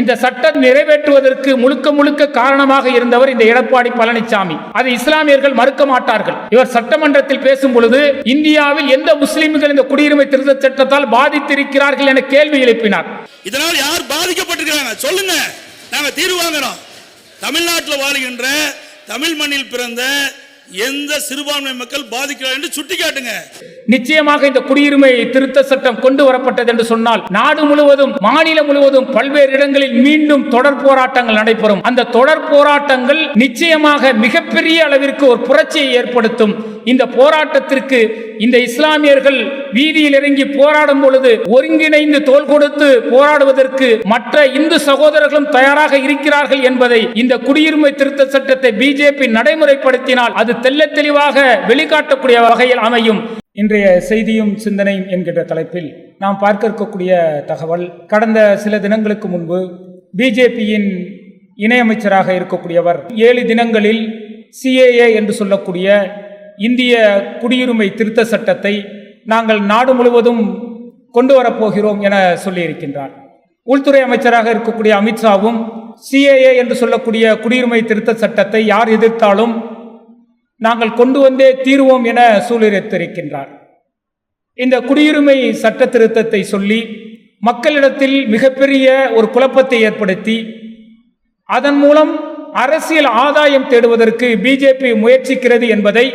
இந்த சட்டம் நிறைவேற்றுவதற்கு முழுக்க முழுக்க காரணமாக இருந்தவர் இந்த எடப்பாடி பழனிசாமி அதை இஸ்லாமியர்கள் மறுக்க மாட்டார்கள். இவர் சட்டமன்றத்தில் பேசும் பொழுது இந்தியாவில் எந்த முஸ்லிம்கள் இந்த குடியுரிமை திருத்த சட்டத்தால் பாதித்திருக்கிறார்கள் என கேள்வி எழுப்பினார். இதனால் யார் பாதிக்கப்பட்டிருக்கிறாங்க? சொல்லுங்க. நாங்க தீர்வு வாங்குறோம். தமிழ்நாட்டில் வாழ்கின்ற தமிழ் மண்ணில் பிறந்த எந்த சிறுபான்மை மக்கள் பாதிக்கிறார் என்று சுட்டிக்காட்டுங்க. நிச்சயமாக இந்த குடியுரிமை திருத்த சட்டம் கொண்டு வரப்பட்டது என்று சொன்னால் நாடு முழுவதும் மாநிலம் முழுவதும் பல்வேறு இடங்களில் மீண்டும் தொடர் போராட்டங்கள் நடைபெறும். அந்த தொடர் போராட்டங்கள் நிச்சயமாக மிகப்பெரிய அளவிற்கு ஒரு புரட்சியை ஏற்படுத்தும். இந்த போராட்டத்திற்கு இந்த இஸ்லாமியர்கள் வீதியில் இறங்கி போராடும் பொழுது ஒருங்கிணைந்து தோள் கொடுத்து போராடுவதற்கு மற்ற இந்து சகோதரர்களும் தயாராக இருக்கிறார்கள் என்பதை இந்த குடியுரிமை திருத்த சட்டத்தை பிஜேபி நடைமுறைப்படுத்தினால் அது தெல்ல தெளிவாக வெளிக்காட்டக்கூடிய வகையில் அமையும். இன்றைய செய்தியும் சிந்தனையும் என்கின்ற தலைப்பில் நாம் பார்க்க இருக்கக்கூடிய தகவல் கடந்த சில தினங்களுக்கு முன்பு பிஜேபியின் இணையமைச்சராக இருக்கக்கூடியவர் ஏழு தினங்களில் சிஏஏ என்று சொல்லக்கூடிய இந்திய குடியுரிமை திருத்த சட்டத்தை நாங்கள் நாடு முழுவதும் கொண்டு வரப்போகிறோம் என சொல்லியிருக்கின்றார். உள்துறை அமைச்சராக இருக்கக்கூடிய அமித்ஷாவும் சிஏஏ என்று சொல்லக்கூடிய குடியுரிமை திருத்த சட்டத்தை யார் எதிர்த்தாலும் நாங்கள் கொண்டு வந்தே தீருவோம் என சூளுரைத்திருக்கின்றார். இந்த குடியுரிமை சட்ட திருத்தத்தை சொல்லி மக்களிடத்தில் மிகப்பெரிய ஒரு குழப்பத்தை ஏற்படுத்தி அதன் மூலம் அரசியல் ஆதாயம் தேடுவதற்கு பிஜேபி முயற்சிக்கிறது என்பதை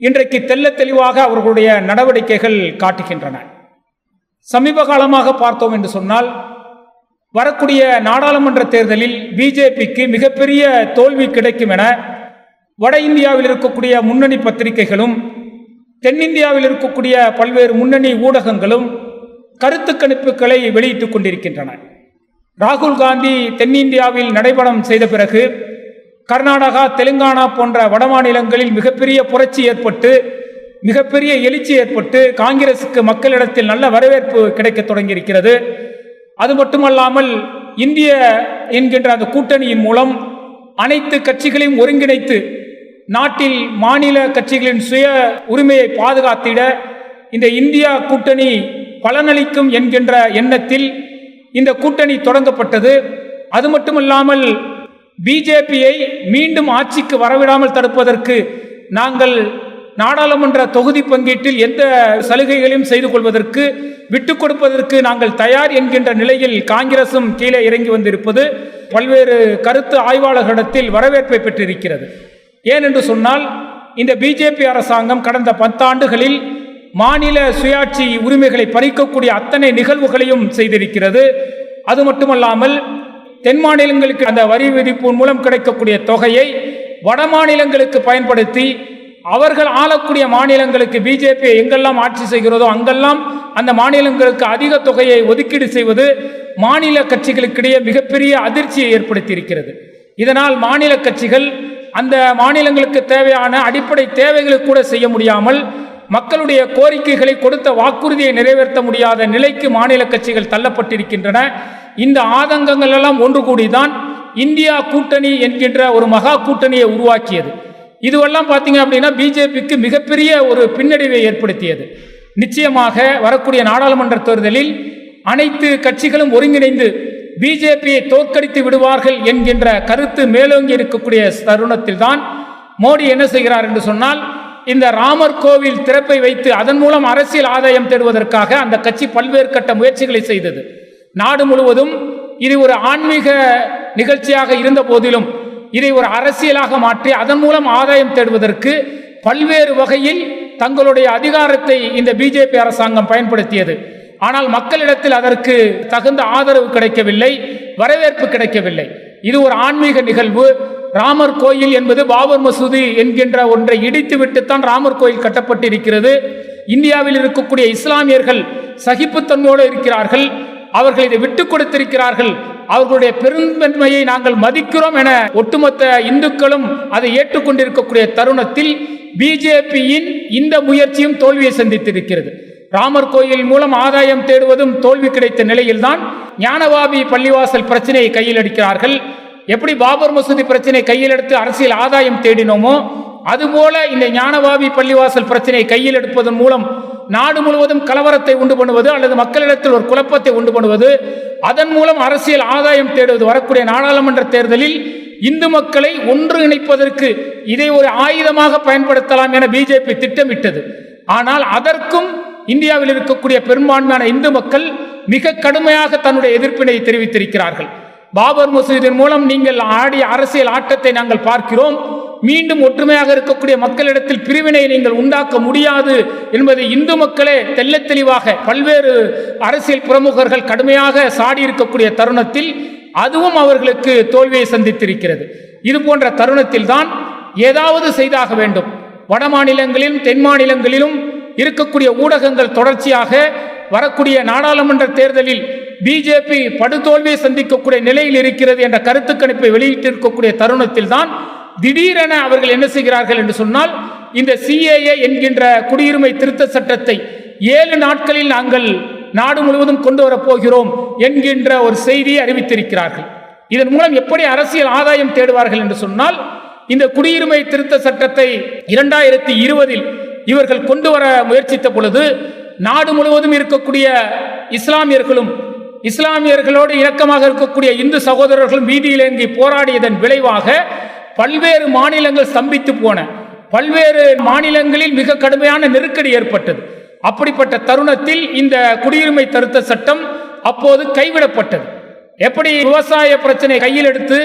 இன்றைக்கு தெள்ளத் தெளிவாக அவர்களுடைய நடவடிக்கைகள் காட்டுகின்றன. சமீப காலமாக பார்த்தோம் என்று சொன்னால் வரக்கூடிய நாடாளுமன்ற தேர்தலில் பிஜேபிக்கு மிகப்பெரிய தோல்வி கிடைக்கும் என வட இந்தியாவில் இருக்கக்கூடிய முன்னணி பத்திரிகைகளும் தென்னிந்தியாவில் இருக்கக்கூடிய பல்வேறு முன்னணி ஊடகங்களும் கருத்து கணிப்புகளை வெளியிட்டுக் கொண்டிருக்கின்றன. ராகுல் காந்தி தென்னிந்தியாவில் நடைபடம் செய்த பிறகு கர்நாடகா தெலுங்கானா போன்ற வடமாநிலங்களில் மிகப்பெரிய புரட்சி ஏற்பட்டு மிகப்பெரிய எழுச்சி ஏற்பட்டு காங்கிரசுக்கு மக்களிடத்தில் நல்ல வரவேற்பு கிடைக்க தொடங்கியிருக்கிறது. அது மட்டுமல்லாமல் இந்திய என்கின்ற அந்த கூட்டணியின் மூலம் அனைத்து கட்சிகளையும் ஒருங்கிணைத்து நாட்டில் மாநில கட்சிகளின் சுய உரிமையை பாதுகாத்திட இந்த இந்தியா கூட்டணி பலனளிக்கும் என்கின்ற எண்ணத்தில் இந்த கூட்டணி தொடங்கப்பட்டது. அது மட்டுமல்லாமல் பிஜேபியை மீண்டும் ஆட்சிக்கு வரவிடாமல் தடுப்பதற்கு நாங்கள் நாடாளுமன்ற தொகுதி பங்கீட்டில் எந்த சலுகைகளையும் செய்து கொள்வதற்கு விட்டுக் கொடுப்பதற்கு நாங்கள் தயார் என்கின்ற நிலையில் காங்கிரசும் கீழே இறங்கி வந்திருப்பது பல்வேறு கருத்து ஆய்வாளர்களிடத்தில் வரவேற்பை பெற்றிருக்கிறது. ஏனென்று சொன்னால் இந்த பிஜேபி அரசாங்கம் கடந்த பத்தாண்டுகளில் மாநில சுயாட்சி உரிமைகளை பறிக்கக்கூடிய அத்தனை நிகழ்வுகளையும் செய்திருக்கிறது. அது மட்டுமல்லாமல் தென் மாநிலங்களுக்கு அந்த வரி விதிப்பு மூலம் கிடைக்கக்கூடிய தொகையை வட மாநிலங்களுக்கு பயன்படுத்தி அவர்கள் ஆளக்கூடிய மாநிலங்களுக்கு பிஜேபி எங்கெல்லாம் ஆட்சி செய்கிறதோ அங்கெல்லாம் அந்த மாநிலங்களுக்கு அதிக தொகையை ஒதுக்கீடு செய்வது மாநில கட்சிகளுக்கிடையே மிகப்பெரிய அதிர்ச்சியை ஏற்படுத்தியிருக்கிறது. இதனால் மாநில கட்சிகள் அந்த மாநிலங்களுக்கு தேவையான அடிப்படை தேவைகளை கூட செய்ய முடியாமல் மக்களுடைய கோரிக்கைகளை கொடுத்த வாக்குறுதியை நிறைவேற்ற முடியாத நிலைக்கு மாநில கட்சிகள் தள்ளப்பட்டிருக்கின்றன. இந்த ஆதங்கங்கள் எல்லாம் ஒன்று கூடிதான் இந்தியா கூட்டணி என்கின்ற ஒரு மகா கூட்டணியை உருவாக்கியது. இதுவெல்லாம் பார்த்தீங்க அப்படின்னா பிஜேபிக்கு மிகப்பெரிய ஒரு பின்னடைவை ஏற்படுத்தியது. நிச்சயமாக வரக்கூடிய நாடாளுமன்ற தேர்தலில் அனைத்து கட்சிகளும் ஒருங்கிணைந்து பிஜேபியை தோற்கடித்து விடுவார்கள் என்கின்ற கருத்து மேலோங்கி இருக்கக்கூடிய தருணத்தில் தான் மோடி என்ன செய்கிறார் என்று சொன்னால் இந்த ராமர் கோவில் திறப்பை வைத்து அதன் மூலம் அரசியல் ஆதாயம் தேடுவதற்காக அந்த கட்சி பல்வேறு கட்ட முயற்சிகளை செய்தது. நாடு முழுவதும் இது ஒரு ஆன்மீக நிகழ்ச்சியாக இருந்த போதிலும் இதை ஒரு அரசியலாக மாற்றி அதன் மூலம் ஆதாயம் தேடுவதற்கு பல்வேறு வகையில் தங்களுடைய அதிகாரத்தை இந்த பிஜேபி அரசாங்கம் பயன்படுத்தியது. ஆனால் மக்களிடத்தில் அதற்கு தகுந்த ஆதரவு கிடைக்கவில்லை வரவேற்பு கிடைக்கவில்லை. இது ஒரு ஆன்மீக நிகழ்வு. ராமர் கோயில் என்பது பாபர் மசூதி என்கின்ற ஒன்றை இடித்துவிட்டுத்தான் ராமர் கோயில் கட்டப்பட்டிருக்கிறது. இந்தியாவில் இருக்கக்கூடிய இஸ்லாமியர்கள் சகிப்புத்தன்மையோடு இருக்கிறார்கள். அவர்கள் இதை விட்டுக் கொடுத்திருக்கிறார்கள். அவர்களுடைய பெருந்தன்மையை நாங்கள் மதிக்கிறோம் என ஒட்டுமொத்த இந்துக்களும் அதை ஏற்றுக்கொண்டிருக்கக்கூடிய தருணத்தில் பிஜேபியின் இந்த முயற்சியும் தோல்வியை சந்தித்திருக்கிறது. ராமர் கோயில் மூலம் ஆதாயம் தேடுவதும் தோல்வி கிடைத்த நிலையில்தான் ஞானவாபி பள்ளிவாசல் பிரச்சனையை கையில் எடுக்கிறார்கள். எப்படி பாபர் மசூதி பிரச்சனை கையில் எடுத்து அரசியல் ஆதாயம் தேடினோமோ அதுபோல இந்த ஞானவாபி பள்ளிவாசல் பிரச்சனையை கையில் எடுப்பதன் மூலம் நாடு முழுவதும் கலவரத்தை உண்டு பண்ணுவது அல்லது மக்களிடத்தில் ஒரு குழப்பத்தை உண்டு பண்ணுவது அதன் மூலம் அரசியல் ஆதாயம் தேடுவது வரக்கூடிய நாடாளுமன்ற தேர்தலில் இந்து மக்களை ஒன்று இணைப்பதற்கு இதை ஒரு ஆயுதமாக பயன்படுத்தலாம் என பிஜேபி திட்டமிட்டது. ஆனால் அதற்கும் இந்தியாவில் இருக்கக்கூடிய பெரும்பான்மையான இந்து மக்கள் மிக கடுமையாக தன்னுடைய எதிர்ப்பினை தெரிவித்திருக்கிறார்கள். பாபர் மசூதியின் மூலம் நீங்கள் ஆடிய அரசியல் ஆட்டத்தை நாங்கள் பார்க்கிறோம். மீண்டும் ஒற்றுமையாக இருக்கக்கூடிய மக்களிடத்தில் பிரிவினை நீங்கள் உண்டாக்க முடியாது என்பதை இந்து மக்களே தெல்ல தெளிவாக பல்வேறு அரசியல் பிரமுகர்கள் கடுமையாக சாடி இருக்கக்கூடிய தருணத்தில் அதுவும் அவர்களுக்கு தோல்வியை சந்தித்திருக்கிறது. இது போன்ற தருணத்தில் தான் ஏதாவது செய்தாக வேண்டும். வட மாநிலங்களிலும் தென் மாநிலங்களிலும் இருக்கக்கூடிய ஊடகங்கள் தொடர்ச்சியாக வரக்கூடிய நாடாளுமன்ற தேர்தலில் பிஜேபி படுதோல்வியை சந்திக்கக்கூடிய நிலையில் இருக்கிறது என்ற கருத்து கணிப்பை வெளியிட்டிருக்கக்கூடிய தருணத்தில் தான் திடீரென அவர்கள் என்ன செய்கிறார்கள் என்று சொன்னால் இந்த சிஏஏ என்கின்ற குடியுரிமை திருத்த சட்டத்தை ஏழு நாட்களில் நாங்கள் நாடு முழுவதும் கொண்டு வரப்போகிறோம் என்கின்ற ஒரு செய்தியை அறிவித்திருக்கிறார்கள். இதன் மூலம் எப்படி அரசியல் ஆதாயம் தேடுவார்கள் என்று சொன்னால் இந்த குடியுரிமை திருத்த சட்டத்தை இரண்டாயிரத்தி இருபதில் இவர்கள் கொண்டு வர முயற்சித்த பொழுது நாடு முழுவதும் இருக்கக்கூடிய இஸ்லாமியர்களும் இஸ்லாமியர்களோடு இணக்கமாக இருக்கக்கூடிய இந்து சகோதரர்களும் வீதியில் இறங்கி போராடியதன் விளைவாக பல்வேறு மாநிலங்கள் ஸ்தம்பித்து போன. பல்வேறு மாநிலங்களில் மிக கடுமையான நெருக்கடி ஏற்பட்டது. அப்படிப்பட்ட தருணத்தில் இந்த குடியுரிமை திருத்த சட்டம் அப்போது கைவிடப்பட்டது. எப்படி விவசாய பிரச்சனை கையில் எடுத்து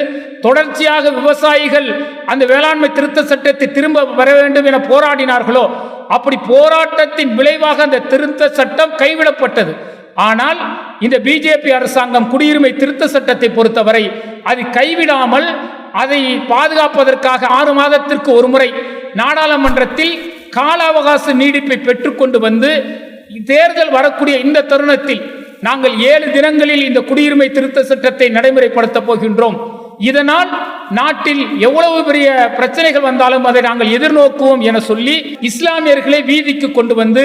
தொடர்ச்சியாக விவசாயிகள் அந்த வேளாண்மை திருத்த சட்டத்தை திரும்ப வர வேண்டும் என போராடினார்களோ அப்படி போராட்டத்தின் விளைவாக அந்த திருத்த சட்டம் கைவிடப்பட்டது. ஆனால் இந்த பிஜேபி அரசாங்கம் குடியுரிமை திருத்த சட்டத்தை பொறுத்தவரை அது கைவிடாமல் அதை பாதுகாப்பதற்காக ஆறு மாதத்திற்கு ஒரு முறை நாடாளுமன்றத்தில் கால அவகாச நீடிப்பை பெற்றுக்கொண்டு வந்து தேர்தல் வரக்கூடிய இந்த தருணத்தில் நாங்கள் ஏழு தினங்களில் இந்த குடியுரிமை திருத்த சட்டத்தை நடைமுறைப்படுத்தப் போகின்றோம். இதனால் நாட்டில் எவ்வளவு பெரிய பிரச்சனைகள் வந்தாலும் அதை நாங்கள் எதிர்நோக்குவோம் என சொல்லி இஸ்லாமியர்களை வீதிக்கு கொண்டு வந்து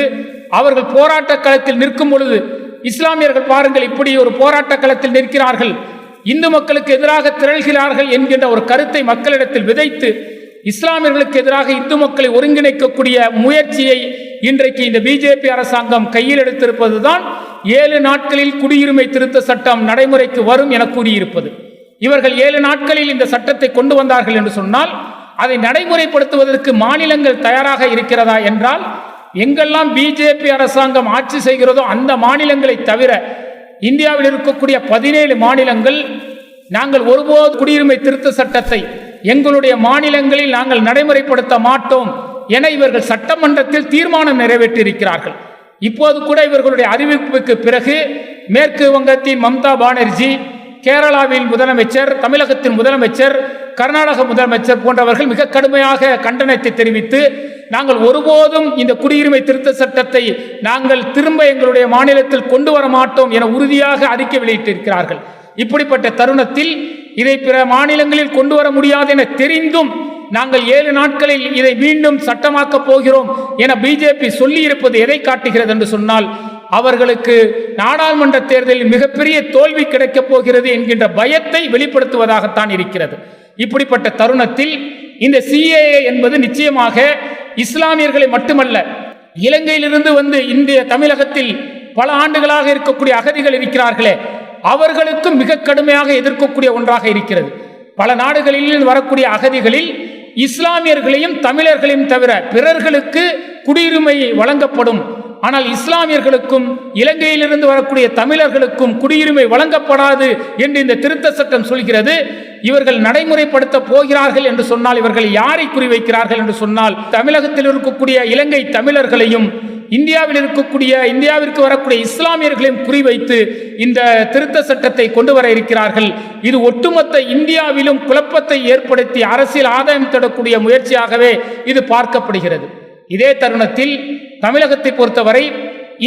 அவர்கள் போராட்ட களத்தில் நிற்கும் பொழுது இஸ்லாமியர்கள் பாருங்கள் இப்படி ஒரு போராட்ட களத்தில் நிற்கிறார்கள். இந்து மக்களுக்கு எதிராக திரள்கிறார்கள் என்கின்ற ஒரு கருத்தை மக்களிடத்தில் விதைத்து இஸ்லாமியர்களுக்கு எதிராக இந்து மக்களை ஒருங்கிணைக்கக்கூடிய முயற்சியை இன்றைக்கு இந்த பிஜேபி அரசாங்கம் கையில் எடுத்திருப்பதுதான் ஏழு நாட்களில் குடியுரிமை திருத்த சட்டம் நடைமுறைக்கு வரும் என கூறியிருப்பது. இவர்கள் ஏழு நாட்களில் இந்த சட்டத்தை கொண்டு வந்தார்கள் என்று சொன்னால் அதை நடைமுறைப்படுத்துவதற்கு மாநிலங்கள் தயாராக இருக்கிறதா என்றால் எங்கெல்லாம் பிஜேபி அரசாங்கம் ஆட்சி செய்கிறதோ அந்த மாநிலங்களை தவிர இந்தியாவில் இருக்கக்கூடிய பதினேழு மாநிலங்கள் நாங்கள் ஒருபோது குடியுரிமை திருத்த சட்டத்தை எங்களுடைய மாநிலங்களில் நாங்கள் நடைமுறைப்படுத்த மாட்டோம் என இவர்கள் சட்டமன்றத்தில் தீர்மானம் நிறைவேற்றியிருக்கிறார்கள். இப்போது கூட இவர்களுடைய அறிவிப்புக்கு பிறகு மேற்கு வங்கத்தின் மம்தா பானர்ஜி கேரளாவின் முதலமைச்சர் தமிழகத்தின் முதலமைச்சர் கர்நாடக முதலமைச்சர் போன்றவர்கள் மிக கடுமையாக கண்டனத்தை தெரிவித்து நாங்கள் ஒருபோதும் இந்த குடியுரிமை திருத்த சட்டத்தை நாங்கள் திரும்ப எங்களுடைய மாநிலத்தில் கொண்டு வர மாட்டோம் என உறுதியாக அறிக்கை வெளியிட்டிருக்கிறார்கள். இப்படிப்பட்ட தருணத்தில் இதை பிற மாநிலங்களில் கொண்டு வர முடியாது என தெரிந்தும் நாங்கள் ஏழு நாட்களில் இதை மீண்டும் சட்டமாக்கப் போகிறோம் என பிஜேபி சொல்லியிருப்பது எதை காட்டுகிறது என்று சொன்னால் அவர்களுக்கு நாடாளுமன்ற தேர்தலில் மிகப்பெரிய தோல்வி கிடைக்கப் போகிறது என்கின்ற பயத்தை வெளிப்படுத்துவதாகத்தான் இருக்கிறது. இப்படிப்பட்ட தருணத்தில் இந்த சிஏஏ என்பது நிச்சயமாக இஸ்லாமியர்களை மட்டுமல்ல இலங்கையிலிருந்து வந்து இந்திய தமிழகத்தில் பல ஆண்டுகளாக இருக்கக்கூடிய அகதிகள் இருக்கிறார்களே அவர்களுக்கும் மிக கடுமையாக எதிர்க்கக்கூடிய ஒன்றாக இருக்கிறது. பல நாடுகளில் வரக்கூடிய அகதிகளில் இஸ்லாமியர்களையும் தமிழர்களையும் தவிர பிறர்களுக்கு குடியுரிமை வழங்கப்படும் ஆனால் இஸ்லாமியர்களுக்கும் இலங்கையிலிருந்து வரக்கூடிய தமிழர்களுக்கும் குடியுரிமை வழங்கப்படாது என்று இந்த திருத்த சட்டம் சொல்கிறது. இவர்கள் நடைமுறைப்படுத்த போகிறார்கள் என்று சொன்னால் இவர்கள் யாரை குறிவைக்கிறார்கள் என்று சொன்னால் தமிழகத்தில் இருக்கக்கூடிய இலங்கை தமிழர்களையும் இந்தியாவில் இருக்கக்கூடிய இந்தியாவிற்கு வரக்கூடிய இஸ்லாமியர்களையும் குறிவைத்து இந்த திருத்த சட்டத்தை கொண்டு வர இருக்கிறார்கள். இது ஒட்டுமொத்த இந்தியாவிலும் குழப்பத்தை ஏற்படுத்தி அரசியல் ஆதாயம் தேடக்கூடிய முயற்சியாகவே இது பார்க்கப்படுகிறது. இதே தருணத்தில் தமிழகத்தை பொறுத்தவரை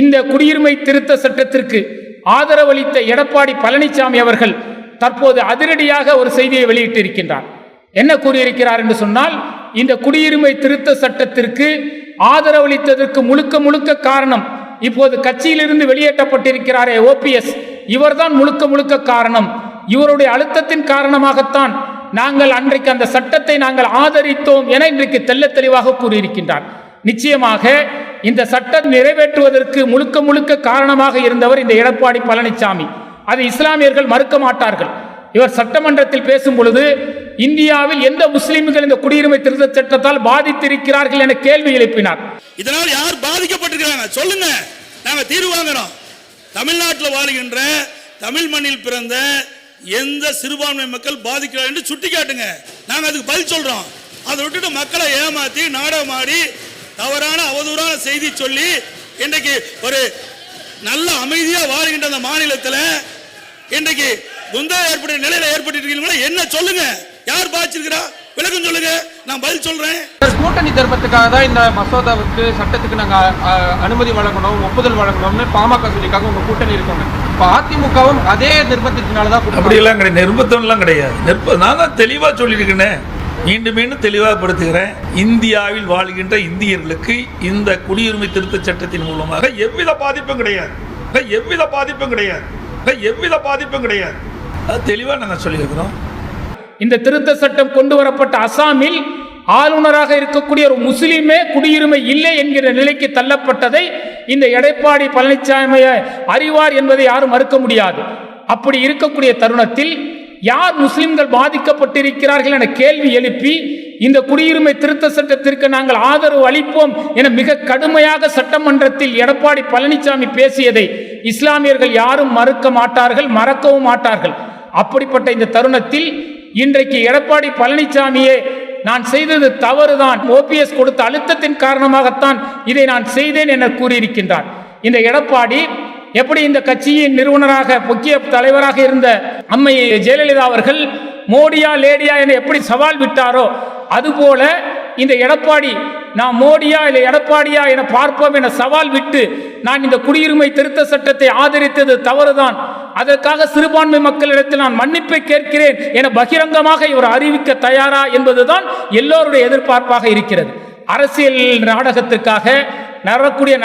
இந்த குடியுரிமை திருத்த சட்டத்திற்கு ஆதரவளித்த எடப்பாடி பழனிசாமி அவர்கள் தற்போது அதிரடியாக ஒரு செய்தியை வெளியிட்டிருக்கின்றார். என்ன கூறியிருக்கிறார் என்று சொன்னால் இந்த குடியுரிமை திருத்த சட்டத்திற்கு ஆதரவளித்ததற்கு முழுக்க முழுக்க காரணம் இப்போது கட்சியிலிருந்து வெளியேற்றப்பட்டிருக்கிறாரே ஓபிஎஸ் இவர்தான் முழுக்க முழுக்க காரணம். இவருடைய அழுத்தத்தின் காரணமாகத்தான் நாங்கள் அன்றைக்கு அந்த சட்டத்தை நாங்கள் ஆதரித்தோம் என இன்றைக்கு தெல்ல தெளிவாக கூறியிருக்கின்றார். நிச்சயமாக இந்த சட்டம் நிறைவேற்றுவதற்கு முழுக்க முழுக்க காரணமாக இருந்தவர் இந்த எடப்பாடி பழனிசாமி அதை இஸ்லாமியர்கள் மறுக்க மாட்டார்கள். இவர் சட்டமன்றத்தில் பேசும் பொழுது இந்தியாவில் எந்த முஸ்லிம்கள் இந்த குடியுரிமை திருத்த சட்டத்தால் பாதித்திருக்கிறார்கள் என கேள்வி எழுப்பினார். இதனால் யார் பாதிக்கப்பட்டிருக்கிறாங்க? சொல்லுங்க. நாங்க தீர்வு வாங்கணும் தமிழ்நாட்டில் வாழ்கின்ற தமிழ் மண்ணில் பிறந்த எந்த சிறுபான்மை மக்கள் பாதிக்கிறார் என்று சுட்டி காட்டுங்க நாங்க அதுக்கு பதில் சொல்றோம். அதை விட்டுட்டு மக்களை ஏமாத்தி நாடகமாடி தவறான அவதூறான செய்தி சொல்லி இன்றைக்கு ஒரு நல்ல அமைதியா வாழ்கின்ற அந்த மாநிலத்தில் இன்றைக்கு குந்தா ஏற்பட்ட நிலையில ஏற்பட்டு இருக்கீங்களா என்ன சொல்லுங்க? யார் பாதிச்சிருக்கிறா விளக்கம் சொல்லுங்க. நான் பதில் சொல்றேன். கூட்டணி தர்மத்துக்காக தான் இந்த மசோதாவுக்கு சட்டத்துக்கு நாங்க அனுமதி வழங்கணும் ஒப்புதல் வழங்கணும்னு பாமக சொல்லிக்காக உங்க கூட்டணி இருக்கோங்க. இப்ப அதிமுகவும் அதே நிர்பந்தத்தினால தான் கொடுத்தாங்க. அப்படியெல்லாம் கிடையாது நிர்பந்தம்லாம் கிடையாது. நிர்ப நான் தான் தெளிவாக சொல்லியிருக்கேனே மீண்டும் மீண்டும் தெளிவாகப்படுத்துகிறேன் இந்தியாவில் வாழ்கின்ற இந்தியர்களுக்கு இந்த குடியுரிமை திருத்தச் சட்டத்தின் மூலமாக எவ்வித பாதிப்பும் கிடையாது. எவ்வித பாதிப்பும் கிடையாது. எவ்வித பாதிப்பும் கிடையாது. அது தெளிவாக நாங்கள் சொல்லியிருக்கிறோம். இந்த திருத்த சட்டம் கொண்டு வரப்பட்ட அசாமில் ஆளுநராக இருக்கக்கூடிய ஒரு முஸ்லீமே குடியுரிமை இல்லை என்கிற நிலைக்கு தள்ளப்பட்டதை இந்த எடப்பாடி பழனிசாமியை அறிவார் என்பதை யாரும் மறுக்க முடியாது. அப்படி இருக்கக்கூடிய தருணத்தில் யார் முஸ்லிம்கள் பாதிக்கப்பட்டிருக்கிறார்கள் என கேள்வி எழுப்பி இந்த குடியுரிமை திருத்த சட்டத்திற்கு நாங்கள் ஆதரவு அளிப்போம் என மிக கடுமையாக சட்டமன்றத்தில் எடப்பாடி பழனிசாமி பேசியதை இஸ்லாமியர்கள் யாரும் மறுக்க மாட்டார்கள் மறக்கவும் மாட்டார்கள். அப்படிப்பட்ட இந்த தருணத்தில் இன்றைக்கு எடப்பாடி பழனிசாமியே நான் செய்தது தவறுதான் ஓபிஎஸ் கொடுத்த அழுத்தத்தின் காரணமாகத்தான் இதை நான் செய்தேன் என கூறியிருக்கின்றார். இந்த எடப்பாடி எப்படி இந்த கட்சியின் நிறுவனராக முக்கிய தலைவராக இருந்த அம்மை ஜெயலலிதா அவர்கள் மோடியா லேடியா என எப்படி சவால் விட்டாரோ அதுபோல இந்த எடப்பாடி நான் மோடியா இல்லை எடப்பாடியா என பார்ப்போம் என சவால் விட்டு நான் இந்த குடியுரிமை திருத்த சட்டத்தை ஆதரித்தது தவறுதான். அதற்காக சிறுபான்மை மக்களிடத்தில் நான் மன்னிப்பை கேட்கிறேன் என பகிரங்கமாக இவர் அறிவிக்க தயாரா என்பதுதான் எல்லோருடைய எதிர்பார்ப்பாக இருக்கிறது. அரசியல் நாடகத்திற்காக நடக்கூடிய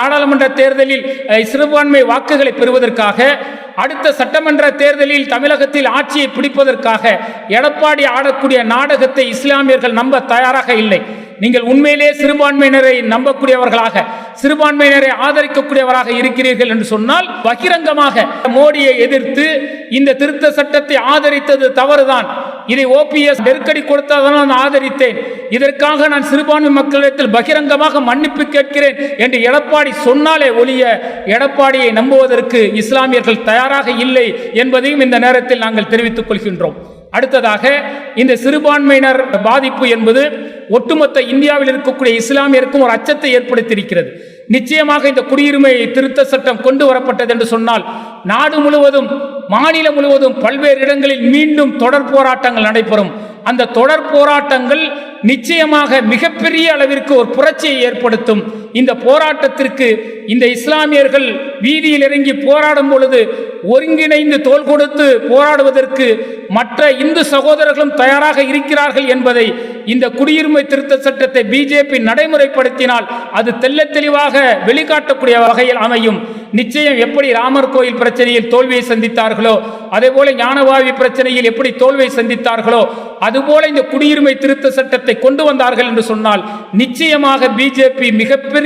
நாடாளுமன்ற தேர்தலில் சிறுபான்மை வாக்குகளை பெறுவதற்காக அடுத்த சட்டமன்ற தேர்தலில் தமிழகத்தில் ஆட்சியை பிடிப்பதற்காக எடப்பாடி ஆடக்கூடிய நாடகத்தை இஸ்லாமியர்கள் நம்ப தயாராக இல்லை. நீங்கள் உண்மையிலே சிறுபான்மையினரை நம்பக்கூடியவர்களாக சிறுபான்மையினரை ஆதரிக்கக்கூடியவராக இருக்கிறீர்கள் என்று சொன்னால் பகிரங்கமாக மோடியை எதிர்த்து இந்த திருத்த சட்டத்தை ஆதரித்தது தவறுதான். இதை ஓபிஎஸ் நெருக்கடி கொடுத்ததனால் நான் ஆதரித்தேன். இதற்காக நான் சிறுபான்மை மக்களிடத்தில் பகிரங்கமாக மன்னிப்பு கேட்கிறேன் என்று எடப்பாடி சொன்னாலே ஒழிய எடப்பாடியை நம்புவதற்கு இஸ்லாமியர்கள் தயாராக இல்லை என்பதையும் இந்த நேரத்தில் நாங்கள் தெரிவித்துக் கொள்கின்றோம். அடுத்ததாக இந்த சிறுபான்மையினர் பாதிப்பு என்பது ஒட்டுமொத்த இந்தியாவில் இருக்கக்கூடிய இஸ்லாமியருக்கும் ஒரு அச்சத்தை ஏற்படுத்தியிருக்கிறது. நிச்சயமாக இந்த குடியுரிமை திருத்த சட்டம் கொண்டு வரப்பட்டது என்று சொன்னால் நாடு முழுவதும் மாநிலம் முழுவதும் பல்வேறு இடங்களில் மீண்டும் தொடர் போராட்டங்கள் நடைபெறும். அந்த தொடர் போராட்டங்கள் நிச்சயமாக மிகப்பெரிய அளவிற்கு ஒரு புரட்சியை ஏற்படுத்தும். இந்த போராட்டத்திற்கு இந்த இஸ்லாமியர்கள் வீதியில் இறங்கி போராடும் பொழுது ஒருங்கிணைந்து தோள் கொடுத்து போராடுவதற்கு மற்ற இந்து சகோதரர்களும் தயாராக இருக்கிறார்கள் என்பதை இந்த குடியுரிமை திருத்த சட்டத்தை பிஜேபி நடைமுறைப்படுத்தினால் அது தெல்ல தெளிவாக வெளிக்காட்டக்கூடிய வகையில் அமையும். நிச்சயம் எப்படி ராமர் கோயில் பிரச்சனையில் தோல்வியை சந்தித்தார்களோ அதே போல ஞானவாவி பிரச்சனையில் எப்படி தோல்வியை சந்தித்தார்களோ அதுபோல இந்த குடியுரிமை திருத்த சட்டத்தை கொண்டு வந்தார்கள் என்று சொன்னால் நிச்சயமாக பிஜேபி மிகப்பெரிய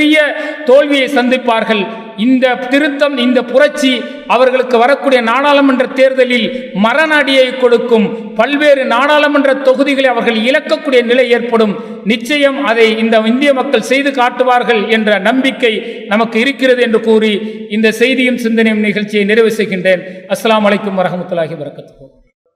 தோல்வியை சந்திப்பார்கள். இந்த திருத்தம் இந்த புரட்சி அவர்களுக்கு வரக்கூடிய நாடாளுமன்ற தேர்தலில் மரணடியை கொடுக்கும். பல்வேறு நாடாளுமன்ற தொகுதிகளை அவர்கள் இழக்கக்கூடிய நிலை ஏற்படும். நிச்சயம் அதை இந்த இந்திய மக்கள் செய்து காட்டுவார்கள் என்ற நம்பிக்கை நமக்கு இருக்கிறது என்று கூறி இந்த செய்தியும் சிந்தனையும் நிகழ்ச்சியை நிறைவு செய்கின்றேன். அஸ்லாம் அலைக்கும் வரஹ்மத்துல்லாஹி வரகத்துஹு